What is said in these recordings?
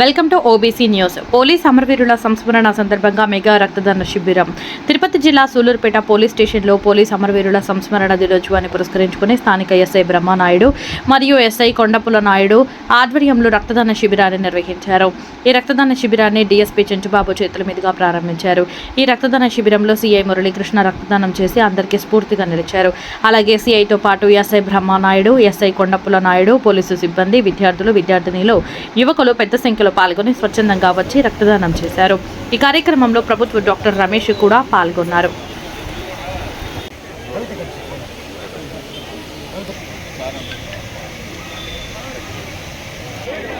Welcome to OBC news. Police అమరవీరుల సంస్మరణ సందర్భంగా మెగా రక్తదాన శిబిరం. తిరుపతి జిల్లా సూలూరుపేట పోలీస్ స్టేషన్లో పోలీస్ అమరవీరుల సంస్మరణ దినోత్సవాన్ని పురస్కరించుకుని స్థానిక ఎస్ఐ బ్రహ్మనాయుడు మరియు ఎస్ఐ కొండపుల నాయుడు ఆధ్వర్యంలో రక్తదాన శిబిరాన్ని నిర్వహించారు. ఈ రక్తదాన శిబిరాన్ని డీఎస్పీ చెంచుబాబు చేతుల మీదుగా ప్రారంభించారు. ఈ రక్తదాన శిబిరంలో సీఐ మురళీకృష్ణ రక్తదానం చేసి అందరికీ స్ఫూర్తిగా నిలిచారు. అలాగే సీఐతో పాటు SI Brahmanaidu SI Kondapula Naidu police సిబ్బంది విద్యార్థులు విద్యార్థినిలు యువకులు పెద్ద సంఖ్యలో పాల్గొని స్వచ్ఛందంగా వచ్చి రక్తదానం చేశారు. ఈ కార్యక్రమంలో ప్రభుత్వ డాక్టర్ రమేష్ కూడా పాల్గొన్నారు. అధ్యక్ష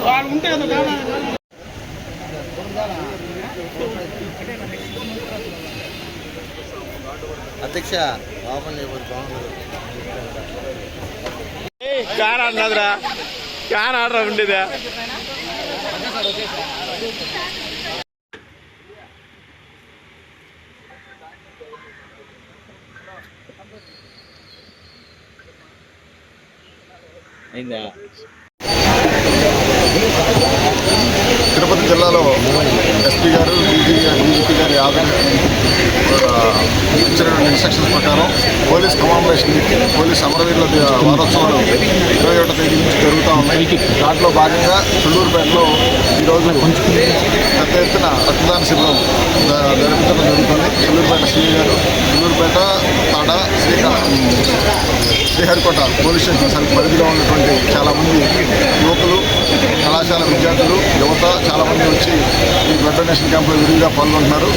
బాగుండదు కార్ ఆడినదిరా కార్ ఆడరా ఉండేదా? అయిందా? తిరుపతి జిల్లాలో ఎస్పీ గారు డీజీ గారు డీజీపీ గారి ఆధ్వర్యం ఇన్స్ట్రక్షన్స్ ప్రకారం పోలీస్ కమాంబరేషన్ పోలీస్ అమరవీరుల వారోత్సవాలు ఇరవై ఒకటో తేదీ నుంచి జరుగుతూ ఉన్నాయి. దాంట్లో భాగంగా చుల్లూరుపేటలో ఈరోజు పెద్ద ఎత్తున రక్తదాన శిబిరం జ- జరిపించడం జరుగుతుంది. చుల్లూరుపేట శ్రీ గారు చుల్లూరుపేట తాడ శ్రీకాకుళం శ్రీహరికోట పోలీస్ స్టేషన్ సరి పరిధిలో ఉన్నటువంటి చాలామంది యువకులు కళాశాల విద్యార్థులు యువత చాలామంది వచ్చి ఈ బ్లడ్ డొనేషన్ క్యాంపులో విరివిగా పాల్గొంటున్నారు.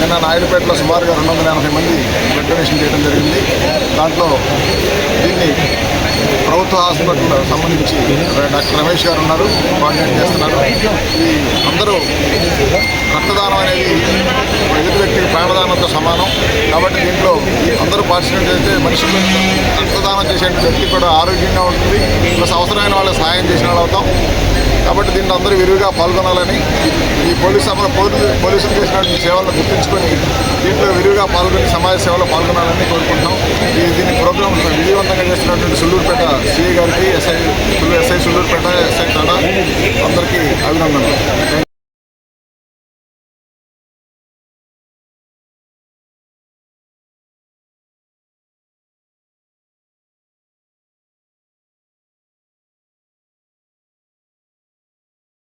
నిన్న నాయుడుపేటలో సుమారుగా రెండు వందల ఎనభై మంది బ్లడ్ డొనేషన్ చేయడం జరిగింది. దాంట్లో దీన్ని ప్రభుత్వ హాస్పిటల్ సంబంధించి డాక్టర్ రమేష్ గారు ఉన్నారు కోఆర్డినేట్ చేస్తున్నారు. ఈ అందరూ రక్తదానం అనేది ఎదుటి వ్యక్తి ప్రాణదానంతో సమానం. కాబట్టి దీంట్లో అందరూ పార్టిసిపేట్ అయితే మనుషులు రక్తదానం పేషెంట్ వ్యక్తి కూడా ఆరోగ్యంగా ఉంటుంది. ప్లస్ అవసరమైన వాళ్ళకి సహాయం చేసిన వాళ్ళు అవుతాం. కాబట్టి దీంట్లో అందరూ విరివిగా పాల్గొనాలని ఈ పోలీస్ సభ పోలీసు పోలీసులు చేసినటువంటి సేవలను గుర్తించుకొని దీంట్లో విరివిగా పాల్గొని సమాజ సేవలో పాల్గొనాలని కోరుకుంటున్నాం. ఈ దీని ప్రోగ్రాం విజయవంతంగా చేస్తున్నటువంటి సుల్లూరుపేట సిఐ గారికి SI SI Sullurpeta SI Tada అందరికీ అభినందనలు.